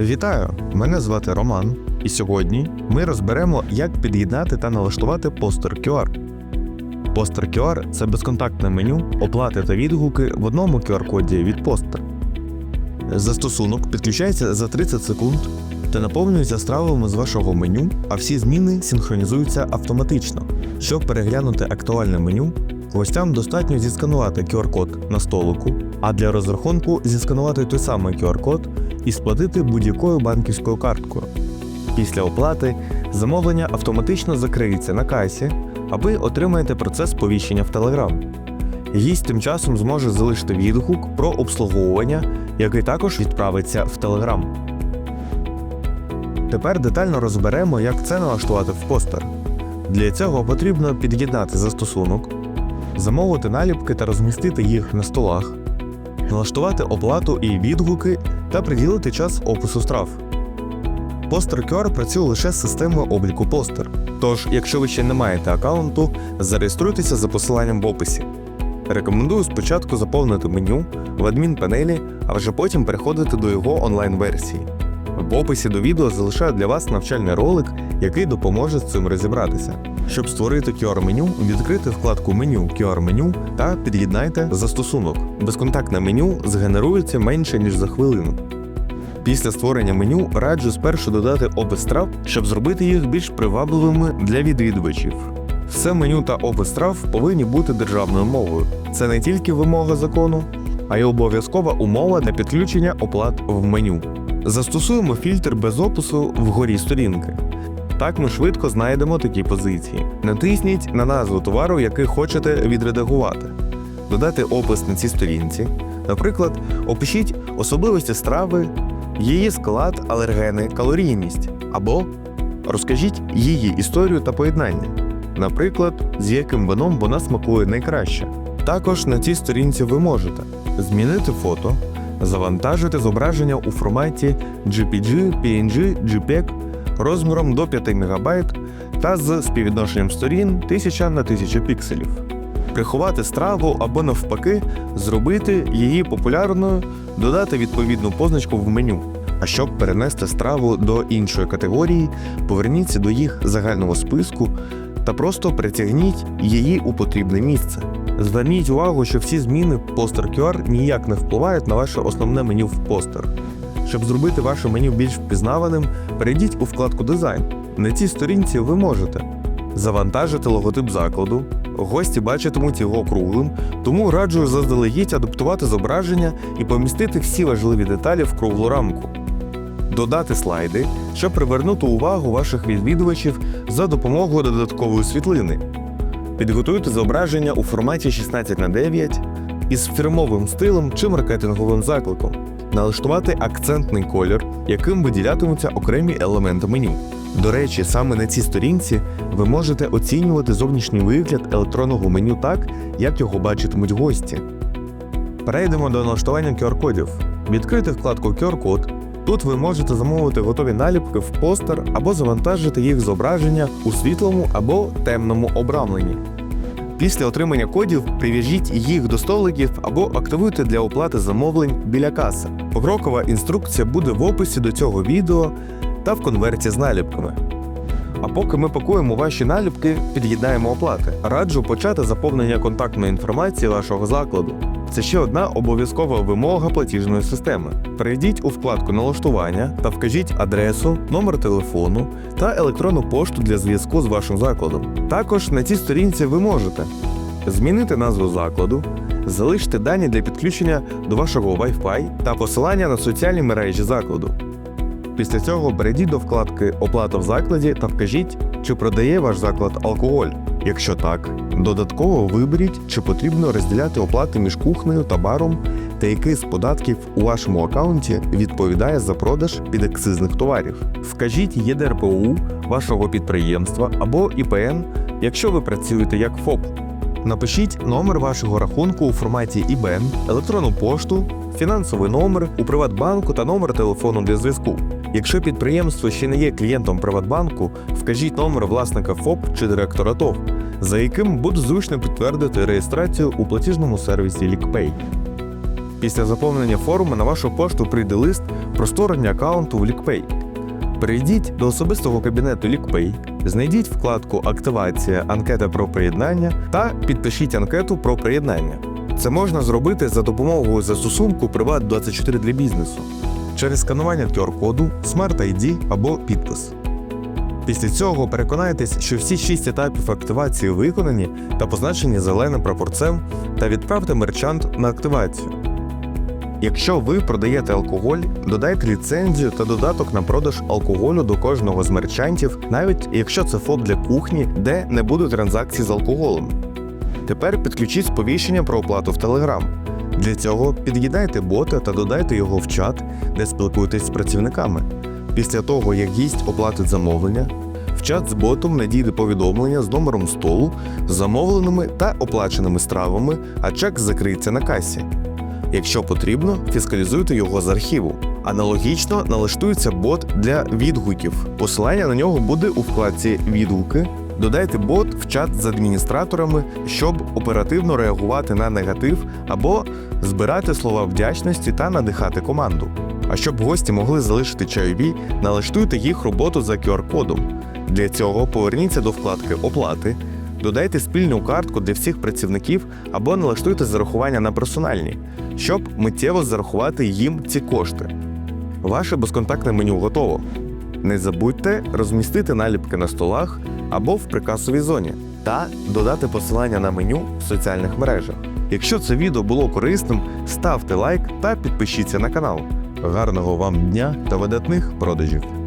Вітаю! Мене звати Роман, і сьогодні ми розберемо, як під'єднати та налаштувати постер QR. Постер QR – це безконтактне меню, оплати та відгуки в одному QR-коді від постер. Застосунок підключається за 30 секунд та наповнюється стравами з вашого меню, а всі зміни синхронізуються автоматично. Щоб переглянути актуальне меню, гостям достатньо зісканувати QR-код на столику, а для розрахунку зісканувати той самий QR-код і сплатити будь-якою банківською карткою. Після оплати замовлення автоматично закриється на касі, а ви отримаєте процес сповіщення в Telegram. Гість тим часом зможе залишити відгук про обслуговування, який також відправиться в Telegram. Тепер детально розберемо, як це налаштувати в постер. Для цього потрібно під'єднати застосунок, замовити наліпки та розмістити їх на столах, налаштувати оплату і відгуки та приділити час опису страв. Постер QR працює лише з системою обліку постер. Тож, якщо ви ще не маєте аккаунту, зареєструйтеся за посиланням в описі. Рекомендую спочатку заповнити меню в адмінпанелі, а вже потім переходити до його онлайн-версії. В описі до відео залишаю для вас навчальний ролик, який допоможе з цим розібратися. Щоб створити QR-меню, відкрити вкладку меню QR-меню та під'єднайте застосунок. Безконтактне меню згенерується менше ніж за хвилину. Після створення меню раджу спершу додати опис страв, щоб зробити їх більш привабливими для відвідувачів. Все меню та опис страв повинні бути державною мовою. Це не тільки вимога закону, а й обов'язкова умова для підключення оплат в меню. Застосуємо фільтр без опису вгорі сторінки. Так ми швидко знайдемо такі позиції. Натисніть на назву товару, який хочете відредагувати. Додати опис на цій сторінці. Наприклад, опишіть особливості страви, її склад, алергени, калорійність. Або розкажіть її історію та поєднання. Наприклад, з яким вином вона смакує найкраще. Також на цій сторінці ви можете змінити фото, завантажити зображення у форматі JPG, PNG, JPEG розміром до 5 МБ та з співвідношенням сторін 1000 на 1000 пікселів. Приховати страву або навпаки, зробити її популярною, додати відповідну позначку в меню. А щоб перенести страву до іншої категорії, поверніться до їх загального списку та просто притягніть її у потрібне місце. Зверніть увагу, що всі зміни постер QR ніяк не впливають на ваше основне меню в постер. Щоб зробити ваше меню більш впізнаваним, перейдіть у вкладку Дизайн. На цій сторінці ви можете завантажити логотип закладу. Гості бачитимуть його круглим, тому раджу заздалегідь адаптувати зображення і помістити всі важливі деталі в круглу рамку. Додати слайди, щоб привернути увагу ваших відвідувачів за допомогою додаткової світлини. Підготуйте зображення у форматі 16 на 9 із фірмовим стилем чи маркетинговим закликом. Налаштувати акцентний колір, яким виділятимуться окремі елементи меню. До речі, саме на цій сторінці ви можете оцінювати зовнішній вигляд електронного меню так, як його бачитимуть гості. Перейдемо до налаштування QR-кодів. Відкрити вкладку QR-код. Тут ви можете замовити готові наліпки в постер або завантажити їх зображення у світлому або темному обрамленні. Після отримання кодів прив'яжіть їх до столиків або активуйте для оплати замовлень біля каси. Покрокова інструкція буде в описі до цього відео та в конверті з наліпками. А поки ми пакуємо ваші наліпки, під'єднаємо оплати. Раджу почати заповнення контактної інформації вашого закладу. Це ще одна обов'язкова вимога платіжної системи. Перейдіть у вкладку налаштування та вкажіть адресу, номер телефону та електронну пошту для зв'язку з вашим закладом. Також на цій сторінці ви можете змінити назву закладу, залишити дані для підключення до вашого Wi-Fi та посилання на соціальні мережі закладу. Після цього перейдіть до вкладки Оплата в закладі та вкажіть, чи продає ваш заклад алкоголь. Якщо так, додатково виберіть, чи потрібно розділяти оплати між кухнею та баром, та який з податків у вашому аккаунті відповідає за продаж підакцизних товарів. Вкажіть ЄДРПУ вашого підприємства або ІПН, якщо ви працюєте як ФОП. Напишіть номер вашого рахунку у форматі IBAN, електронну пошту, фінансовий номер у Приватбанку та номер телефону для зв'язку. Якщо підприємство ще не є клієнтом Приватбанку, вкажіть номер власника ФОП чи директора ТОВ, за яким буде зручно підтвердити реєстрацію у платіжному сервісі LickPay. Після заповнення форми на вашу пошту прийде лист про створення аккаунту в LeakPay. Перейдіть до особистого кабінету LeakPay, знайдіть вкладку Активація анкета про приєднання та підпишіть анкету про приєднання. Це можна зробити за допомогою застосунку Privat24 для бізнесу через сканування QR-коду, Smart ID або підпис. Після цього переконайтесь, що всі шість етапів активації виконані та позначені зеленим прапорцем та відправте мерчант на активацію. Якщо ви продаєте алкоголь, додайте ліцензію та додаток на продаж алкоголю до кожного з мерчантів, навіть якщо це ФОП для кухні, де не буде транзакцій з алкоголем. Тепер підключіть сповіщення про оплату в Telegram. Для цього під'єднайте бота та додайте його в чат, де спілкуєтесь з працівниками. Після того, як гість оплатить замовлення, в чат з ботом надійде повідомлення з номером столу, з замовленими та оплаченими стравами, а чек закриється на касі. Якщо потрібно, фіскалізуйте його з архіву. Аналогічно налаштується бот для відгуків. Посилання на нього буде у вкладці Відгуки. Додайте бот в чат з адміністраторами, щоб оперативно реагувати на негатив або збирати слова вдячності та надихати команду. А щоб гості могли залишити чайові, налаштуйте їх роботу за QR-кодом. Для цього поверніться до вкладки Оплати, додайте спільну картку для всіх працівників або налаштуйте зарахування на персональні, щоб миттєво зарахувати їм ці кошти. Ваше безконтактне меню готово. Не забудьте розмістити наліпки на столах або в прикасовій зоні та додати посилання на меню в соціальних мережах. Якщо це відео було корисним, ставте лайк та підпишіться на канал. Гарного вам дня та видатних продажів!